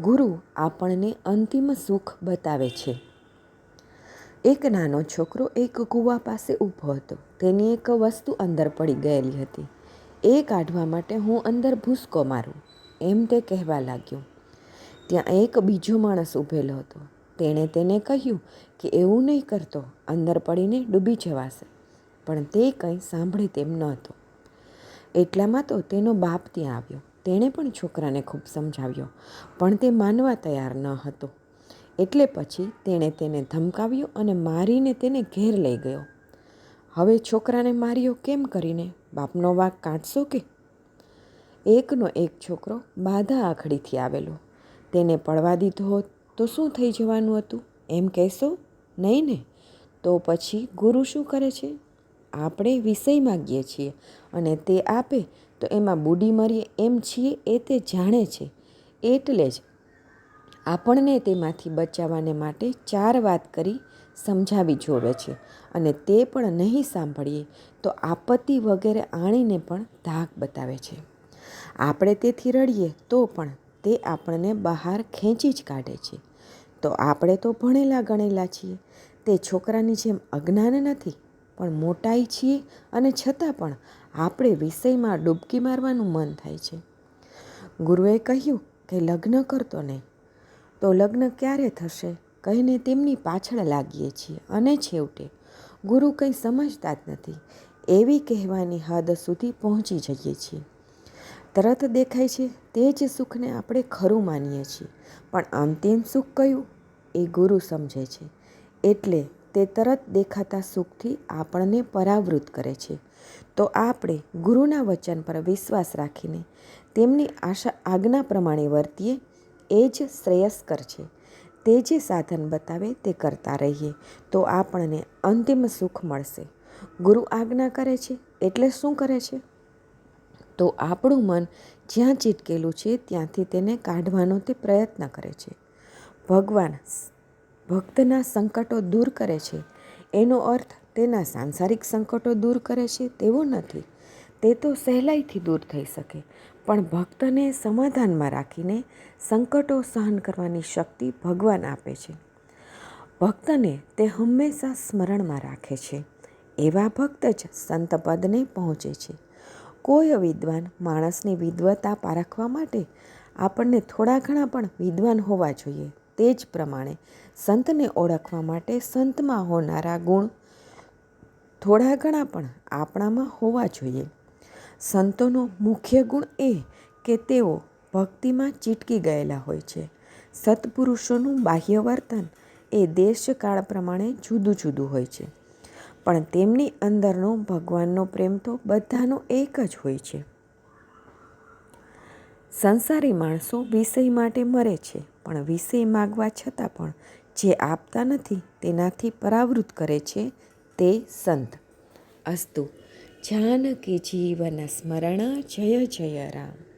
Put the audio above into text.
ગુરુ આપણને અંતિમ સુખ બતાવે છે. એક નાનો છોકરો એક કૂવા પાસે ઊભો હતો. તેની એક વસ્તુ અંદર પડી ગયેલી હતી. એ કાઢવા માટે હું અંદર ભૂસકો મારું, એમ તે કહેવા લાગ્યો. ત્યાં એક બીજો માણસ ઊભેલો હતો. તેણે તેને કહ્યું કે એવું નહીં કરતો, અંદર પડીને ડૂબી જવાશે. પણ તે કંઈ સાંભળે તેમ ન એટલામાં તો તેનો બાપ ત્યાં આવ્યો. તેણે પણ છોકરાને ખૂબ સમજાવ્યો, પણ તે માનવા તૈયાર ન હતો. એટલે પછી તેણે તેને ધમકાવ્યો અને મારીને તેને ઘેર લઈ ગયો. હવે છોકરાને માર્યો કેમ કરીને? બાપનો વાઘ કાઢશો કે? એકનો એક છોકરો બાધા આખડીથી આવેલો. તેને પડવા દીધો હોત તો શું થઈ જવાનું હતું? એમ કહેશો? નહીં ને? તો પછી ગુરુ શું કરે છે? આપણે વિષય માગીએ છીએ અને તે આપે તો એમાં બુડી મરીએ એમ છીએ એ તે જાણે છે. એટલે જ આપણને તેમાંથી બચાવવાને માટે ચાર વાત કરી સમજાવી જોવે છે અને તે પણ નહીં સાંભળીએ તો આપત્તિ વગેરે આણીને પણ ધાક બતાવે છે. આપણે તેથી રડીએ તો પણ તે આપણને બહાર ખેંચી જ કાઢે છે. તો આપણે તો ભણેલા ગણેલા છીએ. તે છોકરાની જેમ અજ્ઞાન નથી, પણ મોટાઈ છીએ અને છતાં પણ આપણે વિષયમાં ડૂબકી મારવાનું મન થાય છે. ગુરુએ કહ્યું કે લગ્ન કરતો નહીં. તો લગ્ન ક્યારે થશે? કહીને તેમની પાછળ લાગીએ છીએ. અને છેવટે, ગુરુ કંઈ સમજતા જ નથી. એવી કહેવાની હદ સુધી પહોંચી જઈએ છીએ. તરત દેખાય છે, તે જ સુખને આપણે ખરું માનીએ છીએ. પણ અંતિમ સુખ કયું? એ ગુરુ સમજે છે. એટલે તે તરત દેખાતા સુખથી આપણને પરાવૃત કરે છે. તો આપણે ગુરુના વચન પર વિશ્વાસ રાખીને તેમની આશા આજ્ઞા પ્રમાણે વર્તીએ, એ જ શ્રેયસ્કર છે. તે જે સાધન બતાવે તે કરતા રહીએ, તો આપણને અંતિમ સુખ મળશે. ગુરુ આજ્ઞા કરે છે, એટલે શું કરે છે? તો આપણું મન જ્યાં ચીટકેલું છે, ત્યાંથી તેને કાઢવાનો તે પ્રયત્ન કરે છે. ભગવાન ભક્તના સંકટો દૂર કરે છે. એનો અર્થ તેના સાંસારિક સંકટો દૂર કરે છે તેવો નથી. તે તો સહેલાઈથી દૂર થઈ શકે, પણ ભક્તને સમાધાનમાં રાખીને સંકટો સહન કરવાની શક્તિ ભગવાન આપે છે. ભક્તને તે હંમેશા સ્મરણમાં રાખે છે. એવા ભક્ત જ સંત પદને પહોંચે છે. કોઈ વિદ્વાન માણસની વિદ્વતા પારખવા માટે આપણને થોડા ઘણા પણ વિદ્વાન હોવા જોઈએ. તે જ પ્રમાણે સંતને ઓળખવા માટે સંતમાં હોનારા ગુણ થોડા ઘણા પણ આપણામાં હોવા જોઈએ. સંતોનો મુખ્ય ગુણ એ કે તેઓ ભક્તિમાં ચીટકી ગયેલા હોય છે. સત્પુરુષોનું બાહ્ય વર્તન એ દેશકાળ પ્રમાણે જુદું જુદું હોય છે. પણ તેમની અંદરનો ભગવાનનો પ્રેમ તો બધાનો એક જ હોય છે. સંસારી માણસો વિષય માટે મરે છે, પણ વિષય માગવા છતાં પણ જે આપતા નથી તેનાથી પરાવૃત કરે છે તે સંત. અસ્તુ. જાનકી જીવન સ્મરણ જય જય રામ.